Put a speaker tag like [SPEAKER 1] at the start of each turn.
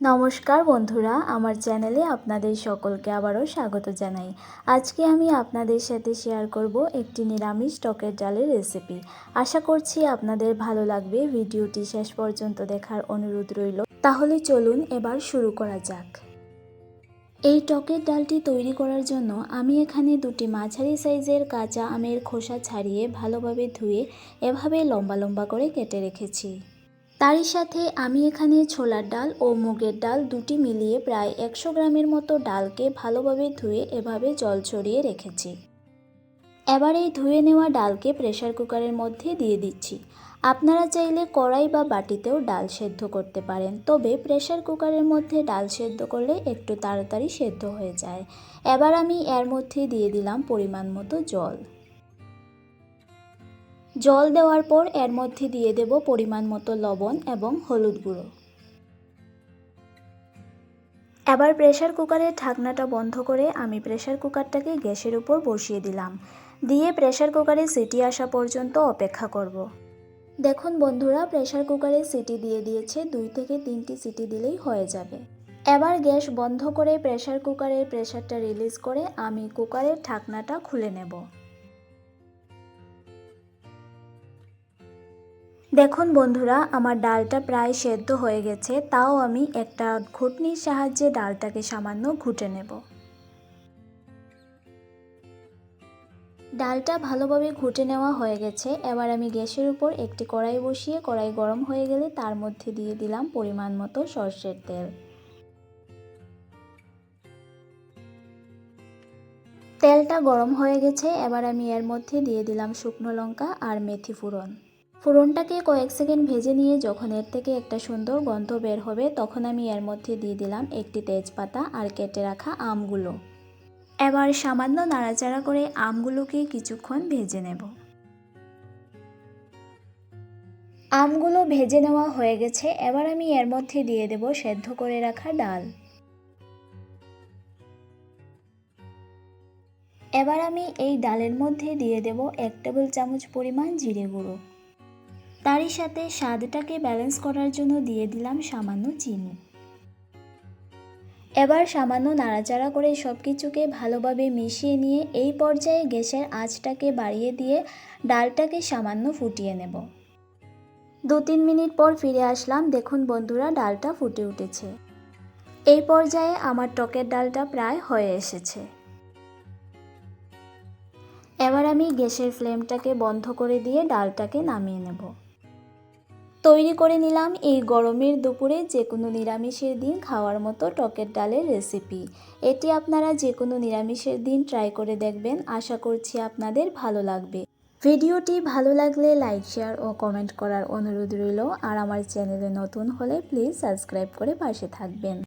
[SPEAKER 1] নমস্কার বন্ধুরা, আমার চ্যানেলে আপনাদের সকলকে আবারও স্বাগত জানাই। আজকে আমি আপনাদের সাথে শেয়ার করব একটি নিরামিষ টকের ডালের রেসিপি আশা করছি আপনাদের ভালো লাগবে, ভিডিওটি শেষ পর্যন্ত দেখার অনুরোধ রইল। তাহলে চলুন এবার শুরু করা যাক। এই টকের ডালটি তৈরি করার জন্য আমি এখানে দুটি মাঝারি সাইজের কাঁচা আমের খোসা ছাড়িয়ে ভালোভাবে ধুয়ে এভাবে লম্বা লম্বা করে কেটে রেখেছি। তারই সাথে আমি এখানে ছোলার ডাল ও মুগের ডাল দুটি মিলিয়ে প্রায় একশো গ্রামের মতো ডালকে ভালোভাবে ধুয়ে এভাবে জল ছড়িয়ে রেখেছি। এবার এই ধুয়ে নেওয়া ডালকে প্রেশার কুকারের মধ্যে দিয়ে দিচ্ছি। আপনারা চাইলে কড়াই বা বাটিতেও ডাল সেদ্ধ করতে পারেন, তবে প্রেশার কুকারের মধ্যে ডাল সেদ্ধ করলে একটু তাড়াতাড়ি সেদ্ধ হয়ে যায়। এবার আমি এর মধ্যে দিয়ে দিলাম পরিমাণ মতো জল। জল দেওয়ার পর এর মধ্যে দিয়ে দেব পরিমাণ মতো লবণ এবং হলুদ গুঁড়ো। এবার প্রেশার কুকারের ঢাকনাটা বন্ধ করে আমি প্রেশার কুকারটাকে গ্যাসের উপর বসিয়ে দিলাম। দিয়ে প্রেশার কুকারে সিটি আসা পর্যন্ত অপেক্ষা করব। দেখুন বন্ধুরা প্রেশার কুকারে সিটি দিয়ে দিয়েছে, দুই থেকে তিনটি সিটি দিলেই হয়ে যাবে। এবার গ্যাস বন্ধ করে প্রেশার কুকারের প্রেশারটা রিলিজ করে আমি কুকারের ঢাকনাটা খুলে নেব। দেখুন বন্ধুরা, আমার ডালটা প্রায় সেদ্ধ হয়ে গেছে, তাও আমি একটা ঘুটনির সাহায্যে ডালটাকে সামান্য ঘুটে নেব। ডালটা ভালোভাবে ঘুটে নেওয়া হয়ে গেছে, এবার আমি গ্যাসের উপর একটি কড়াই বসিয়ে, কড়াই গরম হয়ে গেলে তার মধ্যে দিয়ে দিলাম পরিমাণ মতো সর্ষের তেল। তেলটা গরম হয়ে গেছে, এবার আমি এর মধ্যে দিয়ে দিলাম শুকনো লঙ্কা আর মেথি ফোড়ন ফোড়নটাকে কয়েক সেকেন্ড ভেজে নিয়ে যখন এর থেকে একটা সুন্দর গন্ধ বের হবে, তখন আমি এর মধ্যে দিয়ে দিলাম একটি তেজপাতা আর কেটে রাখা আমগুলো। এবার সামান্য নাড়াচাড়া করে আমগুলোকে কিছুক্ষণ ভেজে নেব। আমগুলো ভেজে নেওয়া হয়ে গেছে, এবার আমি এর মধ্যে দিয়ে দেব সেদ্ধ করে রাখা ডাল। এবার আমি এই ডালের মধ্যে দিয়ে দেব এক টেবিল চামচ পরিমাণ জিরে গুঁড়ো। তারই সাথে স্বাদটাকে ব্যালেন্স করার জন্য দিয়ে দিলাম সামান্য চিনি। এবার সামান্য নাড়াচাড়া করে সব কিছুকে ভালোভাবে মিশিয়ে নিয়ে এই পর্যায়ে গ্যাসের আঁচটাকে বাড়িয়ে দিয়ে ডালটাকে সামান্য ফুটিয়ে নেব। দু তিন মিনিট পর ফিরে আসলাম, দেখুন বন্ধুরা ডালটা ফুটে উঠেছে। এই পর্যায়ে আমার টকের ডালটা প্রায় হয়ে এসেছে। এবার আমি গ্যাসের ফ্লেমটাকে বন্ধ করে দিয়ে ডালটাকে নামিয়ে নেব। তৈরি করে নিলাম এই গরমের দুপুরে যে কোনো নিরামিষের দিন খাওয়ার মতো টকের ডালের রেসিপি। এটি আপনারা যে কোনো নিরামিষের দিন ট্রাই করে দেখবেন। আশা করছি আপনাদের ভালো লাগবে। ভিডিওটি ভালো লাগলে লাইক, শেয়ার ও কমেন্ট করার অনুরোধ রইল। আর আমার চ্যানেলে নতুন হলে প্লিজ সাবস্ক্রাইব করে পাশে থাকবেন।